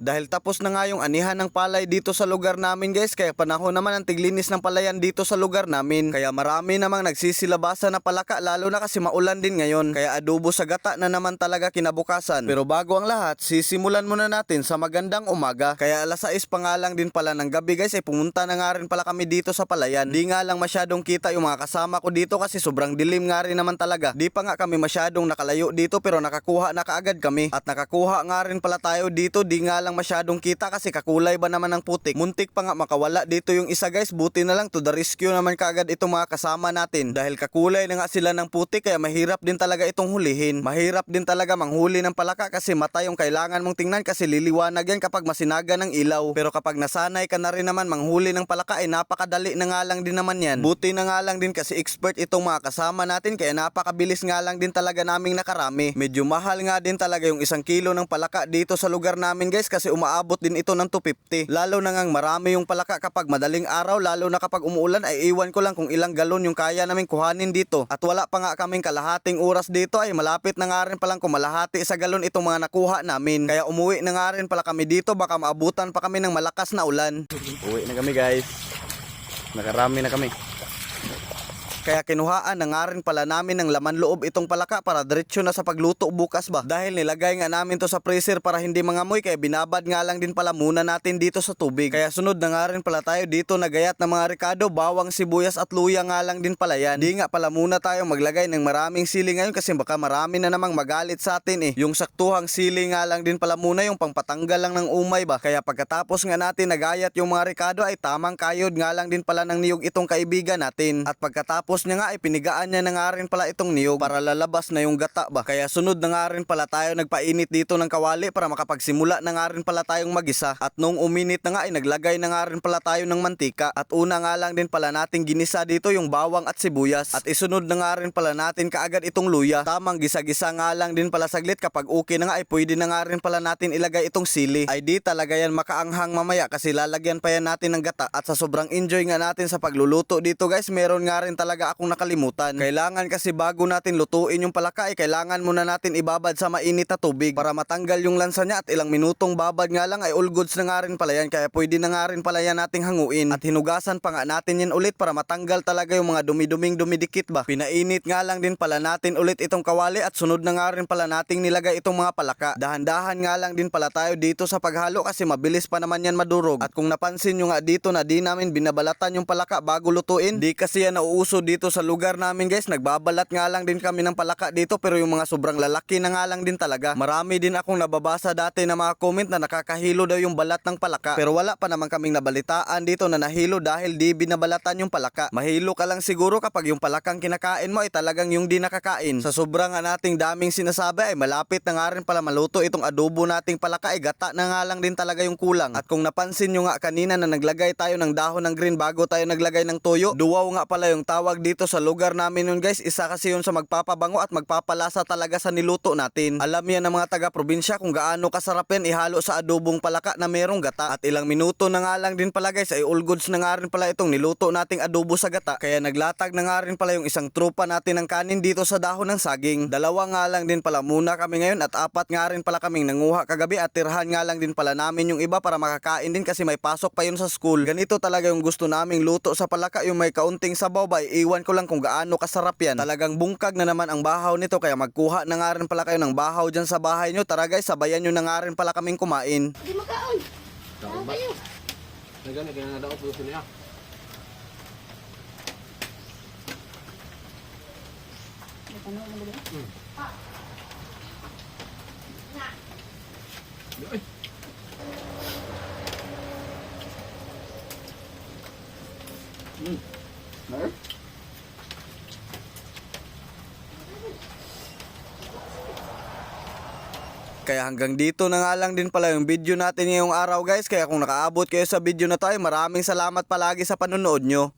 Dahil tapos na nga yung anihan ng palay dito sa lugar namin guys, kaya panahon naman ang tiglinis ng palayan dito sa lugar namin. Kaya marami namang nagsisilabasa na palaka lalo na kasi maulan din ngayon. Kaya adobo sa gata na naman talaga kinabukasan. Pero bago ang lahat, sisimulan muna natin sa magandang umaga. Kaya alas 6 pa lang din pala ng gabi guys, ay pumunta na nga rin pala kami dito sa palayan. Di nga lang masyadong kita yung mga kasama ko dito kasi sobrang dilim nga rin naman talaga. Di pa nga kami masyadong nakalayo dito pero nakakuha na kaagad kami. At nakakuha nga rin pala tayo dito, di nga lang masyadong kita kasi kakulay ba naman ng putik. Muntik pa nga makawala dito yung isa guys, buti na lang to the rescue naman kaagad itong mga kasama natin. Dahil kakulay na nga sila ng putik kaya mahirap din talaga itong hulihin. Mahirap din talaga manghuli ng palaka kasi mata yung kailangan mong tingnan kasi liliwanag yan kapag masinaga ng ilaw. Pero kapag nasanay ka na rin naman manghuli ng palaka ay napakadali na nga lang din naman yan. Buti na nga lang din kasi expert itong mga kasama natin kaya napakabilis nga lang din talaga naming nakarami. Medyo mahal nga din talaga yung isang kilo ng palaka dito sa lugar namin guys kasi umaabot din ito ng 250. Lalo na ngang marami yung palaka kapag madaling araw lalo na kapag umuulan ay iwan ko lang kung ilang galon yung kaya namin kuhanin dito. At wala pa nga kaming kalahating oras dito ay malapit na nga rin palang kumalahati sa galon itong mga nakuha namin. Kaya umuwi na nga rin pala kami dito baka maabutan pa kami ng malakas na ulan. Uwi na kami guys. Nakarami na kami. Kaya kinuhaan na nga rin pala namin ng laman loob itong palaka para diretsyo na sa pagluto bukas ba. Dahil nilagay nga namin to sa freezer para hindi mangamoy kaya binabad nga lang din pala muna natin dito sa tubig. Kaya sunod na nga rin pala tayo dito nagayat ng mga ricado, bawang, sibuyas at luya nga lang din pala yan. Di nga pala muna tayo maglagay ng maraming sili ngayon kasi baka marami na namang magalit sa atin eh. Yung saktuhang sili nga lang din pala muna yung pangpatanggal lang ng umay ba. Kaya pagkatapos nga natin nagayat yung mga ricado ay tamang kayod nga lang din pala ng niyog itong kaibigan natin. At pagkatapos niya nga ay pinigaan niya na nga rin pala itong niyog para lalabas na yung gata ba. Kaya sunod na nga rin pala tayo nagpainit dito ng kawali para makapagsimula na nga rin pala tayong magisa. At nung uminit na nga ay naglagay na nga rin pala tayo ng mantika. At una nga lang din pala natin ginisa dito yung bawang at sibuyas. At isunod na nga rin pala natin kaagad itong luya. Tamang gisa-gisa nga lang din pala saglit kapag okay na nga ay pwede na nga rin pala natin ilagay itong sili. Ay di talaga yan makaanghang mamaya kasi lalagyan pa yan natin ng gata. At sa sobrang enjoy nga natin sa pagluluto dito guys, meron nga rin talaga akong nakalimutan. Kailangan kasi bago natin lutuin yung palaka ay kailangan muna natin ibabad sa mainit na tubig para matanggal yung lansa niya at ilang minutong babad nga lang ay all goods na nga rin pala yan kaya pwede na nga rin pala yan nating hanguin at hinugasan pa nga natin yan ulit para matanggal talaga yung mga dumi-duming dumidikit ba. Pinainit nga lang din pala natin ulit itong kawali at sunod na nga rin pala nating nilagay itong mga palaka. Dahan-dahan nga lang din pala tayo dito sa paghalo kasi mabilis pa naman yan madurog. At kung napansin nyo nga dito na di namin binabalatan yung palaka bago lutuin, di kasi yan nauuso dito sa lugar namin guys. Nagbabalat nga lang din kami ng palaka dito pero yung mga sobrang lalaki na nga lang din talaga. Marami din akong nababasa dati na mga comment na nakakahilo daw yung balat ng palaka. Pero wala pa naman kaming nabalitaan dito na nahilo dahil di binabalatan yung palaka. Mahilo ka lang siguro kapag yung palakang kinakain mo ay talagang yung di nakakain. Sa sobrang nating daming sinasabi ay malapit na nga rin pala maluto itong adobo nating palaka ay gata na nga lang din talaga yung kulang. At kung napansin nyo nga kanina na naglagay tayo ng dahon ng green bago tayo naglagay ng toyo, duwaw nga pala yung tawag dito sa lugar namin yun guys. Isa kasi yun sa magpapabango at magpapalasa talaga sa niluto natin. Alam yan ng mga taga-probinsya kung gaano kasarap yan ihalo sa adobong palaka na merong gata. At ilang minuto na nga lang din pala guys ay all goods na nga rin pala itong niluto nating adobo sa gata. Kaya naglatag na nga rin pala yung isang trupa natin ng kanin dito sa dahon ng saging. Dalawa nga lang din pala muna kami ngayon at apat nga rin pala kaming nanguha kagabi at tirhan nga lang din pala namin yung iba para makakain din kasi may pasok pa yun sa school. Ganito talaga yung gusto naming luto sa palaka yung may kaunting sabaw ba iwan ko lang kung gaano kasarap yan. Talagang bungkag na naman ang bahaw nito kaya magkuha na nga rin pala kayo ng bahaw dyan sa bahay nyo. Tara guys, sabayan nyo na nga rin pala kaming kumain. Hindi makaon. Saan kayo? Nagani kaya nga daw po niya. May tanong mo ba? Ay. Hmm. Kaya hanggang dito na nga lang din pala yung video natin ngayong araw guys. Kaya kung nakaabot kayo sa video na to ay maraming salamat palagi sa panonood nyo.